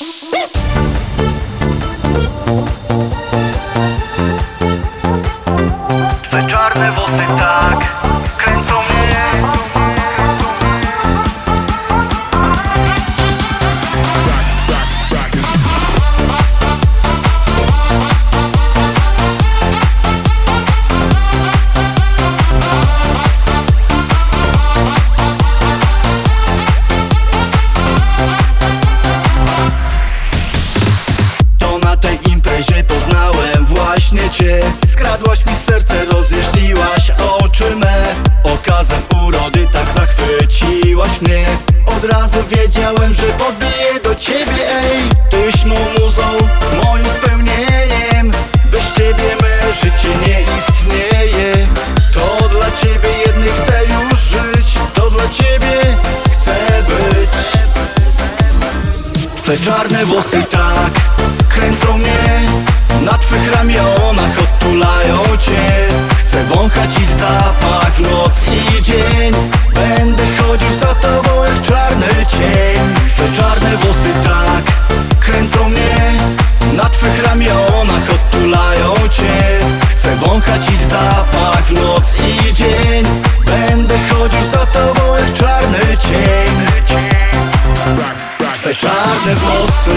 Twe podbiję do ciebie, ej. Tyś mą muzą, moim spełnieniem Bez ciebie me życie nie istnieje. To dla ciebie jednych chcę już żyć To dla ciebie chcę być. Twe czarne włosy tak kręcą mnie Na twych ramionach odtulają cię. Chcę wąchać ich zapach w noc i dzień Będę chodził za tobą jak czarny cień. Twe czarne włosy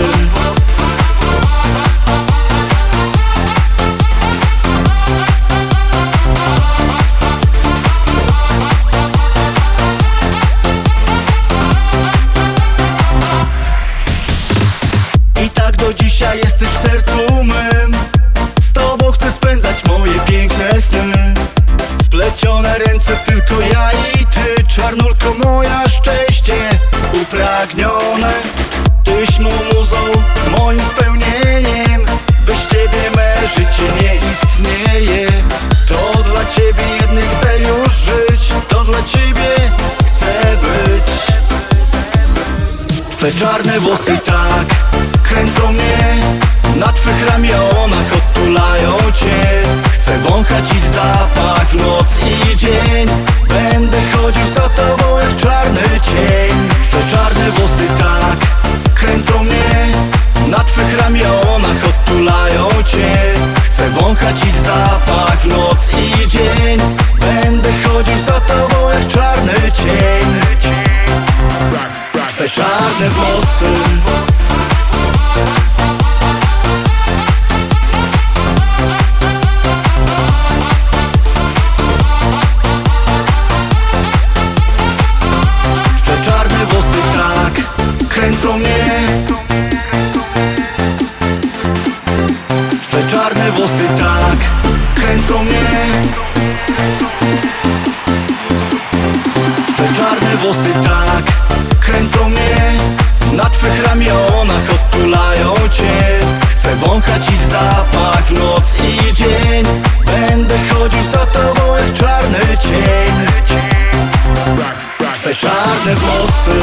Czarnulko moja szczęście upragnione. Tyś mą muzą, moim spełnieniem Bez ciebie me życie nie istnieje. To dla ciebie jednych chcę już żyć To dla ciebie chcę być. Twe czarne włosy tak kręcą mnie Na twych ramionach odtulają cię. Chcę wąchać ich zapach Ich zapach noc i dzień. Będę chodził za tobą jak czarny cień. Twe czarne włosy. Twe czarne włosy tak kręcą mnie. Czarne włosy tak kręcą mnie. Twe czarne włosy tak kręcą mnie. Na twych ramionach odtulają cię. Chcę wąchać ich zapach noc i dzień. Będę chodził za tobą jak czarny cień. Twe czarne włosy